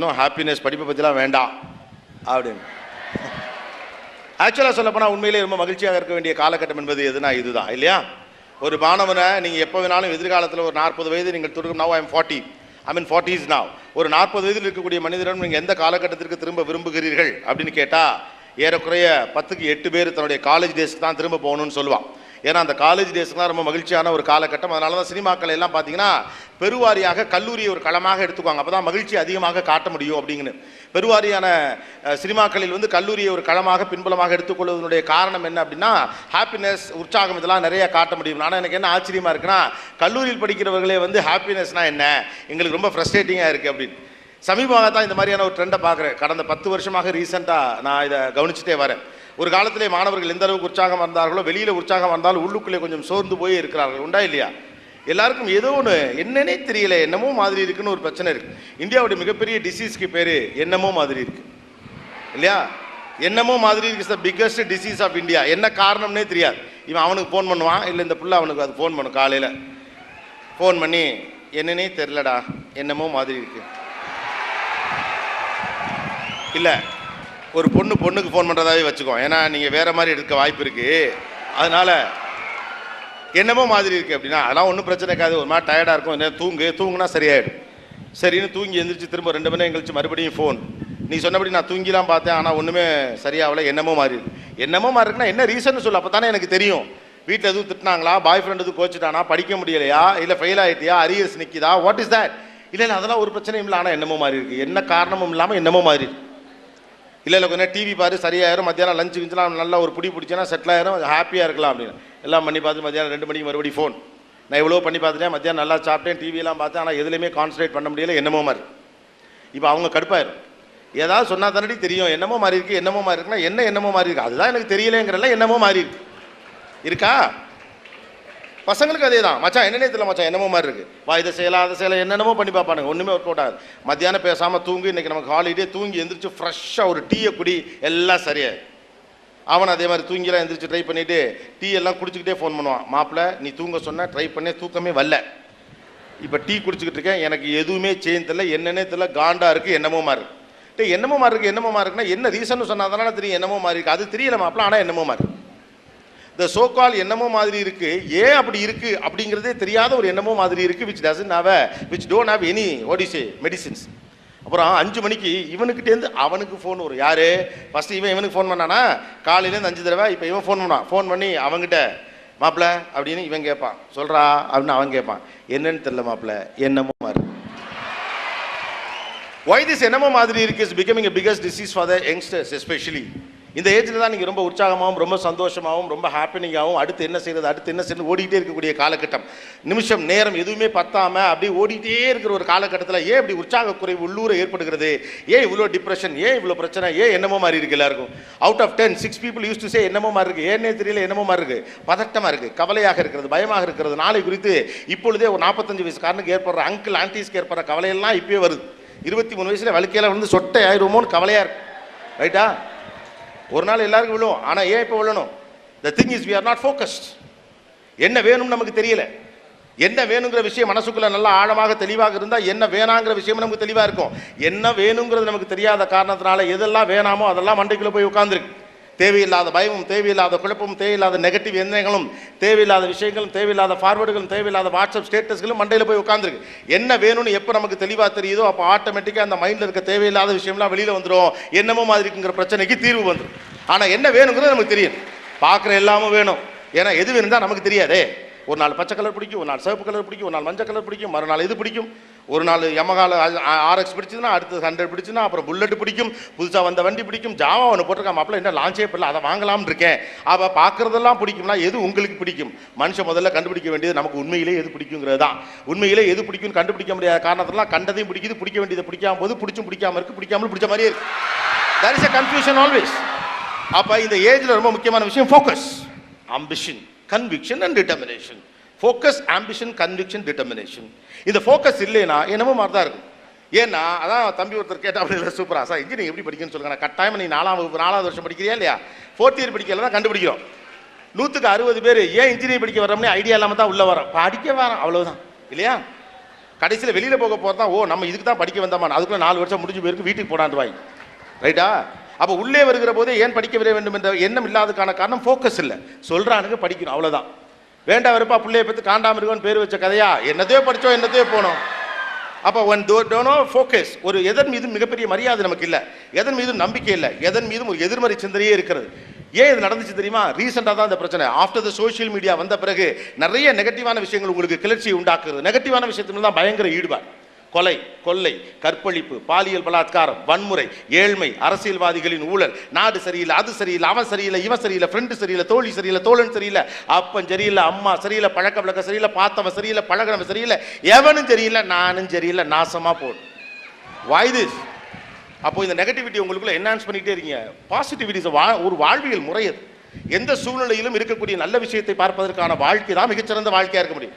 இன்னும் ஹாப்பினஸ் படிப்பை பற்றிலாம் வேண்டாம் அப்படின்னு. ஆக்சுவலாக சொல்லப்போனால் உண்மையிலே ரொம்ப மகிழ்ச்சியாக இருக்க வேண்டிய காலகட்டம் என்பது எதுனா இதுதான் இல்லையா? ஒரு மாணவனை நீங்கள் எப்போ வேணாலும் எதிர்காலத்தில் ஒரு நாற்பது வயது நீங்கள் துடுக்கும் now I'm forty I mean forties now ஒரு நாற்பது வயதில் இருக்கக்கூடிய மனிதனும் நீங்கள் எந்த காலகட்டத்திற்கு திரும்ப விரும்புகிறீர்கள் அப்படின்னு கேட்டால் ஏறக்குறைய பத்துக்கு எட்டு பேர் தன்னுடைய காலேஜ் டேஸ்க்கு தான் திரும்ப போகணும்னு சொல்லுவான். ஏன்னா அந்த காலேஜ் டேஸ்லாம் ரொம்ப மகிழ்ச்சியான ஒரு காலகட்டம். அதனால தான் சினிமாக்கள் எல்லாம் பார்த்தீங்கன்னா பெருவாரியாக கல்லூரியை ஒரு களமாக எடுத்துக்குவாங்க. அப்போ தான் மகிழ்ச்சி அதிகமாக காட்ட முடியும் அப்படிங்கன்னு பெருவாரியான சினிமாக்களில் வந்து கல்லூரியை ஒரு களமாக பின்புலமாக எடுத்துக்கொள்வதனுடைய காரணம் என்ன அப்படின்னா ஹாப்பினஸ் உற்சாகம் இதெல்லாம் நிறைய காட்ட முடியும். ஆனால் எனக்கு என்ன ஆச்சரியமாக இருக்குன்னா கல்லூரியில் படிக்கிறவர்களே வந்து ஹாப்பினஸ்னால் என்ன? எங்களுக்கு ரொம்ப ஃப்ரஸ்ட்ரேட்டிங்காக இருக்குது அப்படின்னு. சமீபமாக தான் இந்த மாதிரியான ஒரு ட்ரெண்டை பார்க்குறேன். கடந்த பத்து வருஷமாக ரீசெண்டாக நான் இதை கவனிச்சுட்டே வரேன். ஒரு காலத்திலே மாணவர்கள் எந்த அளவுக்கு உற்சாகம் வந்தார்களோ வெளியில் உற்சாகம் வந்தாலும் உள்ளுக்குள்ளே கொஞ்சம் சோர்ந்து போய் இருக்கிறார்கள். உண்டா இல்லையா? எல்லாருக்கும் ஏதோ ஒன்று என்னன்னே தெரியல என்னமோ மாதிரி இருக்குன்னு ஒரு பிரச்சனை இருக்கு. இந்தியாவுடைய மிகப்பெரிய டிசீஸ்க்கு பேர் என்னமோ மாதிரி இருக்கு. இல்லையா? என்னமோ மாதிரி இருக்கு the biggest disease of India என்ன காரணம்னே தெரியாது. இவன் அவனுக்கு ஃபோன் பண்ணுவான் இல்லை இந்த புள்ள அவனுக்கு அது ஃபோன் பண்ணும் காலையில். ஃபோன் பண்ணி என்னன்னே தெரிலடா என்னமோ மாதிரி இருக்கு. இல்லை ஒரு பொண்ணு பொண்ணுக்கு ஃபோன் பண்ணுறதாவே வச்சுக்கோ. ஏன்னா நீங்கள் வேறு மாதிரி எடுக்க வாய்ப்பு இருக்குது அதனால் என்னமோ மாதிரி இருக்குது அப்படின்னா அதெல்லாம் ஒன்றும் பிரச்சனை இருக்காது. ஒரு மாதிரி டயர்டாக இருக்கும். என்ன தூங்கு. தூங்குனா சரியாயிடும். சரின்னு தூங்கி எந்திரிச்சு திரும்ப ரெண்டு மணி நேரம் கழிச்சு மறுபடியும் ஃபோன் நீ சொன்னபடி நான் தூங்கிலாம் பார்த்தேன். ஆனால் ஒன்றுமே சரியாகல என்னமோ மாதிரி இருக்கு. என்னமோ மாதிரி இருக்குன்னா என்ன ரீசன் சொல்லு. அப்போ தானே எனக்கு தெரியும். வீட்டில் எதுவும் திட்டினாங்களா? பாய் ஃப்ரெண்ட் எதுவும் கோச்சிட்டானா? படிக்க முடியலையா? இல்லை ஃபெயில் ஆகிட்டியா அரியர்ஸ் நிற்கிதா வாட் இஸ் தேட் இல்லை இல்லை அதெல்லாம் ஒரு பிரச்சனையும் இல்லை. ஆனால் என்னமோ மாதிரி இருக்குது என்ன காரணமும் இல்லாமல் என்னமோ மாதிரி இருக்கு. இல்லை இல்லை கொஞ்சம் டிவி பாரு சரியாயிரும். மத்தியானம் லஞ்சு கிஞ்சுலாம் நல்லா ஒரு பிடி பிடிச்சேன்னா செட்டில் ஆயிரும். ஹாப்பியாக இருக்கலாம் அப்படின்னு. எல்லாம் பண்ணி பார்த்து மத்தியானம் ரெண்டு மணிக்கு மறுபடியும் ஃபோன் நான் எவ்வளோ பண்ணி பார்த்துட்டேன். மத்தியானம் நல்லா சாப்பிட்டேன். டிவியெல்லாம் பார்த்தேன். ஆனால் எதுலையுமே கான்சன்ட்ரேட் பண்ண முடியல. என்னமோ மாதிரி இப்போ அவங்க கடுப்பாயிரும். ஏதாவது சொன்னால் தானடி தெரியும். என்னமோ மாதிரி இருக்கு என்னமோ மாதிரி இருக்குன்னா என்ன என்னமோ மாதிரி இருக்கு. அதுதான் எனக்கு தெரியலேங்கிறல என்னமோ மாதிரி இருக்கு. இருக்கா? பசங்களுக்கு அதே தான் மச்சான் என்னன்னே தெரியல மச்சான் என்னமோ மாதிரி இருக்கு. வா இதை செய்யலாம் அதை செய்யலாம் என்னென்னமோ பண்ணி பார்ப்பானுங்க. ஒன்றுமே ஒர்க் அவுட் ஆகுது. மத்தியானம் பேசாமல் தூங்கி இன்றைக்கி நமக்கு ஹாலிடே தூங்கி எந்திரிச்சு ஃப்ரெஷ்ஷாக ஒரு டீயை குடி எல்லாம் சரியாயிடும் அவன் அதே மாதிரி தூங்கிலாம் எந்திரிச்சு ட்ரை பண்ணிவிட்டு டீ எல்லாம் குடிச்சுக்கிட்டே ஃபோன் பண்ணுவான். மாப்பிள்ள நீ தூங்க சொன்ன ட்ரை பண்ணே தூக்கமே வரல. இப்போ டீ குடிச்சிக்கிட்டு இருக்கேன் எனக்கு எதுவுமே சேஞ்ச் தெரியல என்னன்னே தெரியல காண்டாக இருக்குது என்னமோ மாதிரி இருக்குது என்னமோ மாதிரி இருக்குது என்னமோ மாதிரி இருக்குன்னா என்ன ரீசன் சொன்னால் தானே தெரியும் என்னமோ மாதிரி இருக்குது அது தெரியல மாப்பிள்ள ஆனால் என்னமோ மாதிரி த இந்த சோகால் என்னமோ மாதிரி இருக்கு. ஏன் அப்படி இருக்கு அப்படிங்கிறதே தெரியாத ஒரு என்னமோ மாதிரி இருக்கு which doesn't have which don't have any OTC medicines அப்புறம் அஞ்சு மணிக்கு இவனுக்கிட்டேருந்து அவனுக்கு ஃபோன் வரும். யார்? ஃபஸ்ட்டு இவன் இவனுக்கு ஃபோன் பண்ணானா? காலையிலேருந்து அஞ்சு தடவை இப்போ இவன் ஃபோன் பண்ணான். ஃபோன் பண்ணி அவன்கிட்ட மாப்பிள்ள அப்படின்னு இவன் கேட்பான். சொல்கிறா அப்படின்னு அவன் கேட்பான். என்னன்னு தெரில மாப்பிள்ள என்னமோ மாதிரி. ஒய் திஸ் என்னமோ மாதிரி இருக்கு? Is becoming a biggest disease for the youngsters especially இந்த ஏஜில் தான் நீங்கள் ரொம்ப உற்சாகமாகவும் ரொம்ப சந்தோஷமாகவும் ரொம்ப ஹாப்பினிங்காகவும் அடுத்து என்ன செய்யறது அடுத்து என்ன செய்யறது ஓடிக்கிட்டே இருக்கக்கூடிய காலகட்டம். நிமிஷம் நேரம் எதுவுமே பத்தாமல் அப்படியே ஓடிட்டே இருக்கிற ஒரு காலகட்டத்தில் ஏன் இப்படி உற்சாக குறைவு உள்ளூர ஏற்படுகிறது? ஏன் இவ்வளோ டிப்ரெஷன் ஏன் இவ்வளோ பிரச்சனை? ஏன் என்னமோ மாதிரி இருக்கு எல்லாருக்கும்? Out of ten six people use to say என்னமோ மாதிரி இருக்குது ஏன்னே தெரியல என்னமோ மாதிரி இருக்குது பதட்டமாக இருக்குது கவலையாக இருக்கிறது பயமாக இருக்கிறது. நாளை குறித்து இப்பொழுதே ஒரு நாற்பத்தஞ்சு வயசுக்காரனுக்கு ஏற்படுற அங்கிள் ஆன்டிஸ்க்கு ஏற்படுற கவலையெல்லாம் இப்போயே வருது. இருபத்தி மூணு வயசில் வழுக்கையில வந்து சொட்டை ஆயிடுமோன்னு கவலையாக இருக்கு. ரைட்டா ஒரு நாள் எல்லாருக்கும் விழுவோம். ஆனால் ஏன் இப்போ விழணும்? The thing is we are not focused என்ன வேணும்னு நமக்கு தெரியல. என்ன வேணுங்கிற விஷயம் மனசுக்குள்ள நல்லா ஆழமாக தெளிவாக இருந்தால் என்ன வேணாங்கிற விஷயம் நமக்கு தெளிவாக இருக்கும். என்ன வேணுங்கிறது நமக்கு தெரியாத காரணத்தினால எதெல்லாம் வேணாமோ அதெல்லாம் மண்டைக்குள்ளே போய் உட்காந்துருக்கு தேவையில்லாத பயமும் தேவையில்லாத குழப்பமும் தேவையில்லாத நெகட்டிவ் எண்ணங்களும் தேவையில்லாத விஷயங்களும் தேவையில்லாத ஃபார்வர்டுகளும் தேவையில்லாத வாட்ஸ்அப் ஸ்டேட்டஸ்களும் மண்டையில் போய் உட்காந்துருக்கு என்ன வேணும்னு எப்போ நமக்கு தெளிவாக தெரியுதோ அப்போ ஆட்டோமேட்டிக்காக அந்த மைண்டில் இருக்க தேவையில்லாத விஷயம்லாம் வெளியில் வந்துடும் என்னமோ மாதிரி இருக்குங்கிற பிரச்சனைக்கு தீர்வு வந்துடும் ஆனால் என்ன வேணுங்கிறது நமக்கு தெரியும் பார்க்குற எல்லாமும் வேணும். ஏன்னா எது வேணும் தான் நமக்கு தெரியாதே. ஒரு நாள் பச்சை கலர் பிடிக்கும் ஒரு நாள் சிவப்பு கலர் பிடிக்கும் ஒரு நாள் மஞ்சள் கலர் பிடிக்கும் மறுநாள் இது பிடிக்கும்? ஒரு நாள் யமகால ஆர்எக்ஸ் பிடிச்சதுன்னா அடுத்து ஹண்ட்ரட் பிடிச்சுன்னா அப்புறம் புல்லட் பிடிக்கும் புதுசாக வந்த வண்டி பிடிக்கும் ஜாவா ஒன்று போட்டிருக்கான் மாப்பிள்ள என்ன லான்ச்சே பண்ணல அதை வாங்கலாம்னு இருக்கேன். அவள் பார்க்குறதெல்லாம் பிடிக்கும்னா எது உங்களுக்கு பிடிக்கும்? மனுஷன் முதல்ல கண்டுபிடிக்க வேண்டியது நமக்கு உண்மையிலே எது பிடிக்குங்கிறது தான். உண்மையிலே எது பிடிக்கும்னு கண்டுபிடிக்க முடியாத காரணத்தெல்லாம் கண்டதையும் பிடிக்குது பிடிக்க வேண்டியது பிடிக்காம போது பிடிச்சும் பிடிக்காம இருக்கு பிடிக்காமல் பிடிச்ச மாதிரியே இருக்கு. There is a confusion always அப்போ இந்த ஏஜில் ரொம்ப முக்கியமான விஷயம் focus ambition conviction and determination focus ambition conviction determination இந்த ஃபோக்கஸ் இல்லைன்னா என்னமோ மாதிரி தான் இருக்கும். ஏன்னா அதான் தம்பி ஒருத்தர் கேட்டால் அப்படி சூப்பரா சார் இன்ஜினியரிங் எப்படி படிக்கணும்னு சொல்லுங்க. நான் கட்டாயம் நீ நாலாம் வகுப்பு நாலாவது வருஷம் படிக்கிறியா இல்லையா? ஃபோர்த் இயர் படிக்கல தான் கண்டுபிடிக்கிறோம். நூற்றுக்கு அறுபது பேர் ஏன் இன்ஜினியரிங் படிக்க வரோம்னே ஐடியா இல்லாமல் தான் உள்ளே வரோம் படிக்க வரோம் அவ்வளோதான் இல்லையா? கடைசியில் வெளியில் போக போகிறது தான் ஓ நம்ம இதுக்கு தான் படிக்க வந்தோமா? அதுக்குள்ளே நாலு வருஷம் முடிஞ்சு போயிருக்கு வீட்டுக்கு போடாண்டு வாய். ரைட்டா அப்போ உள்ளே வருகிற போதே ஏன் படிக்க வர வேண்டும் என்ற எண்ணம் இல்லாததுக்கான காரணம் ஃபோக்கஸ் இல்லை. சொல்கிறானுங்க படிக்கணும் அவ்வளோதான் வேண்டாம் வெறுப்பா பிள்ளைய பற்றி காண்டாமிருகன் பேர் வச்ச கதையா? என்னத்தையோ படித்தோம் என்னத்தையோ போனோம். அப்போ ஒன் டோ டோனோ ஃபோக்கஸ் ஒரு எதன் மீதும் மிகப்பெரிய மரியாதை நமக்கு இல்லை. எதன் மீதும் நம்பிக்கை இல்லை. எதன் மீதும் ஒரு எதிர்மறை சிந்தனையே இருக்கிறது. ஏன் இது நடந்துச்சு தெரியுமா? ரீசெண்டாக தான் இந்த பிரச்சனை. ஆஃப்டர் த சோஷியல் மீடியா வந்த பிறகு நிறைய நெகட்டிவான விஷயங்கள் உங்களுக்கு கிளர்ச்சியை உண்டாக்குறது நெகட்டிவான விஷயத்துல தான் பயங்கர ஈடுபாடு. கொலை கொள்ளை கற்பழிப்பு பாலியல் பலாத்காரம் வன்முறை ஏழ்மை அரசியல்வாதிகளின் ஊழல் நாடு சரியில்லை அது சரியில்லை அவன் சரியில்லை இவன் சரியில்லை ஃப்ரெண்டு சரியில்லை தோழி சரியில்லை தோழன் சரியில்லை அப்பன் சரியில்லை அம்மா சரியில்லை பழக்க வழக்கம் சரியில்லை பார்த்தவன் சரியில்லை பழகினவன் சரியில்லை எவனும் சரியில்லை நானும் சரியில்லை நாசமாக போடு வாய் அப்போ இந்த நெகட்டிவிட்டி உங்களுக்குள்ள என்ஹான்ஸ் பண்ணிக்கிட்டே இருக்கீங்க. பாசிட்டிவிட்டி வா ஒரு வாழ்வியல் முறை அது. எந்த சூழ்நிலையிலும் இருக்கக்கூடிய நல்ல விஷயத்தை பார்ப்பதற்கான வாழ்க்கை தான் மிகச்சிறந்த வாழ்க்கையாக இருக்க முடியும்.